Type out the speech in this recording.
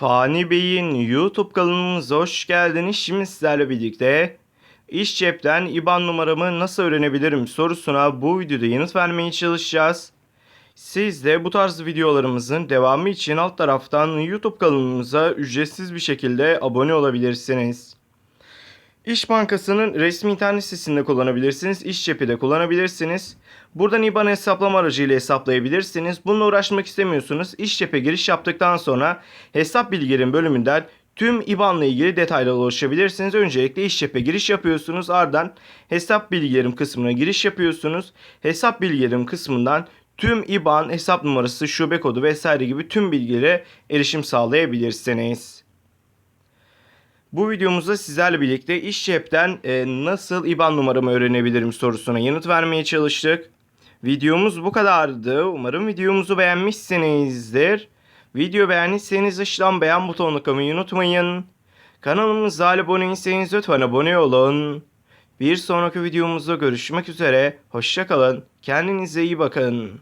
Fani Bey'in YouTube kanalımıza hoş geldiniz. Şimdi sizlerle birlikte iş cepten IBAN numaramı nasıl öğrenebilirim sorusuna bu videoda yanıt vermeye çalışacağız. Siz de bu tarz videolarımızın devamı için alt taraftan YouTube kanalımıza ücretsiz bir şekilde abone olabilirsiniz. İş Bankası'nın resmi internet sitesinde kullanabilirsiniz. İş cepi de kullanabilirsiniz. Buradan IBAN hesaplama aracıyla hesaplayabilirsiniz. Bununla uğraşmak istemiyorsunuz. İş cephe giriş yaptıktan sonra hesap bilgilerin bölümünden tüm IBAN'la ilgili detaylara ulaşabilirsiniz. Öncelikle iş cephe giriş yapıyorsunuz. Ardından hesap bilgilerim kısmına giriş yapıyorsunuz. Hesap bilgilerim kısmından tüm IBAN, hesap numarası, şube kodu vesaire gibi tüm bilgilere erişim sağlayabilirsiniz. Bu videomuzda sizlerle birlikte iş cepten e, nasıl IBAN numaramı öğrenebilirim sorusuna yanıt vermeye çalıştık. Videomuz bu kadardı. Umarım videomuzu beğenmişsinizdir. Video beğendiyseniz aşağıdan beğen butonuna koymayı unutmayın. Kanalımıza abone değilseniz lütfen abone olun. Bir sonraki videomuzda görüşmek üzere. Hoşçakalın. Kendinize iyi bakın.